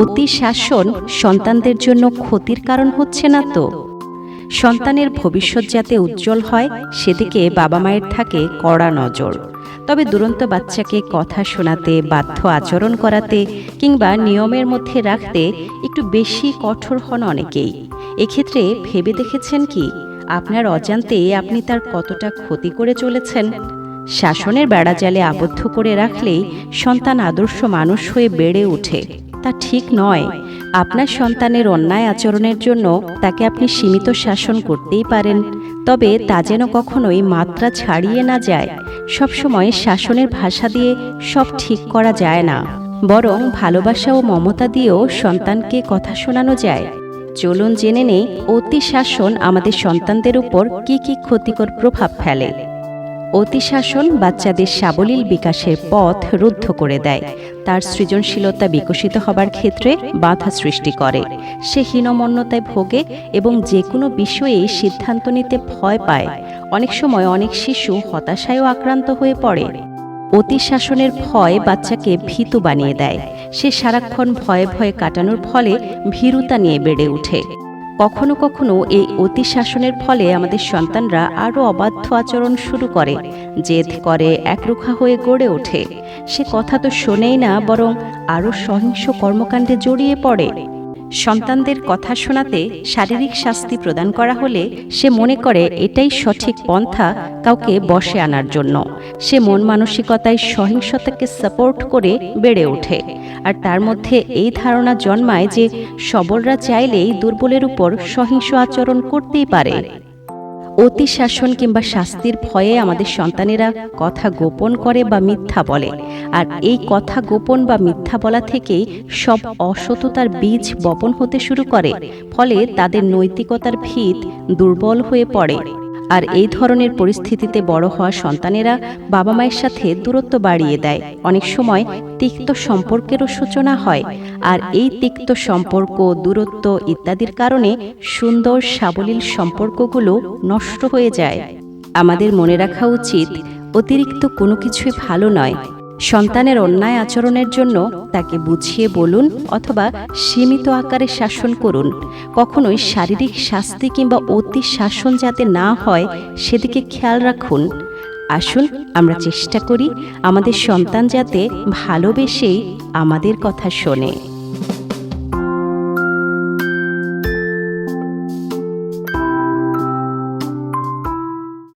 অতি শাসন সন্তানদের জন্য ক্ষতির কারণ হচ্ছে না তো। সন্তানের ভবিষ্যৎ যাতে উজ্জ্বল হয়, সেদিকে বাবা মায়ের থাকে কড়া নজর। তবে দুরন্ত বাচ্চাকে কথা শোনাতে, বাধ্য আচরণ করাতে কিংবা নিয়মের মধ্যে রাখতে একটু বেশি কঠোর হন অনেকেই। এক্ষেত্রে ভেবে দেখেছেন কি, আপনার অজান্তে আপনি তার কতটা ক্ষতি করে চলেছেন? শাসনের বেড়াজালে আবদ্ধ করে রাখলেই সন্তান আদর্শ মানুষ হয়ে বেড়ে ওঠে। তা ঠিক নয়। আপনার সন্তানের অন্যায় আচরণের জন্য তাকে আপনি সীমিত শাসন করতেই পারেন। তবে তা যেন কখনোই মাত্রা ছাড়িয়ে না যায়। সবসময় শাসনের ভাষা দিয়ে সব ঠিক করা যায় না। বরং ভালোবাসা ও মমতা দিয়েও সন্তানকে কথা শোনানো যায়। চলুন জেনে নেই অতি শাসন আমাদের সন্তানদের উপর কি কি ক্ষতিকর প্রভাব ফেলে। অতিশাসন বাচ্চাদের সাবলীল বিকাশের পথ রুদ্ধ করে দেয়। তার সৃজনশীলতা বিকশিত হবার ক্ষেত্রে বাধা সৃষ্টি করে। সে হীনমন্যতায় ভোগে এবং যে কোনো বিষয়ে সিদ্ধান্ত নিতে ভয় পায়। অনেক সময় অনেক শিশু হতাশায়ও আক্রান্ত হয়ে পড়ে। অতি শাসনের ভয় বাচ্চাকে ভীতু বানিয়ে দেয়। সে সারাক্ষণ ভয়ে ভয়ে কাটানোর ফলে ভীরুতা নিয়ে বেড়ে ওঠে। কখনো কখনো এই অতি শাসনের ফলে আমাদের সন্তানরা আরও অবাধ্য আচরণ শুরু করে, জেদ করে, একরুখা হয়ে গড়ে ওঠে। সে কথা তো শোনেই না, বরং আরও সহিংস কর্মকাণ্ডে জড়িয়ে পড়ে। সন্তানদের কথা শোনাতে শারীরিক শাস্তি প্রদান করা হলে সে মনে করে এটাই সঠিক পন্থা কাউকে বসে আনার জন্য। সে মন মানসিকতায় সহিংসতাকে সাপোর্ট করে বেড়ে ওঠে। আর তার মধ্যে এই ধারণা জন্মায় যে সবলরা চাইলেই দুর্বলের উপর সহিংস আচরণ করতেই পারে। অতি শাসন কিংবা শাস্তির ভয়ে আমাদের সন্তানেরা কথা গোপন করে বা মিথ্যা বলে। আর এই কথা গোপন বা মিথ্যা বলা থেকেই সব অসততার বীজ বপন হতে শুরু করে, ফলে তাদের নৈতিকতার ভিত দুর্বল হয়ে পড়ে। আর এই ধরনের পরিস্থিতিতে বড় হওয়া সন্তানেরা বাবা মায়ের সাথে দূরত্ব বাড়িয়ে দেয়। অনেক সময় তিক্ত সম্পর্কেরও সূচনা হয় আর এই তিক্ত সম্পর্ক, দূরত্ব ইত্যাদির কারণে সুন্দর সাবলীল সম্পর্কগুলো নষ্ট হয়ে যায়। আমাদের মনে রাখা উচিত, অতিরিক্ত কোনো কিছুই ভালো নয়। সন্তানের অন্যায় আচরণের জন্য তাকে বুঝিয়ে বলুন অথবা সীমিত আকারে শাসন করুন। কখনোই শারীরিক শাস্তি কিংবা অতি শাসন যাতে না হয়, সেদিকে খেয়াল রাখুন। আসুন, আমরা চেষ্টা করি আমাদের সন্তান যাতে ভালোবেসেই আমাদের কথা শোনে।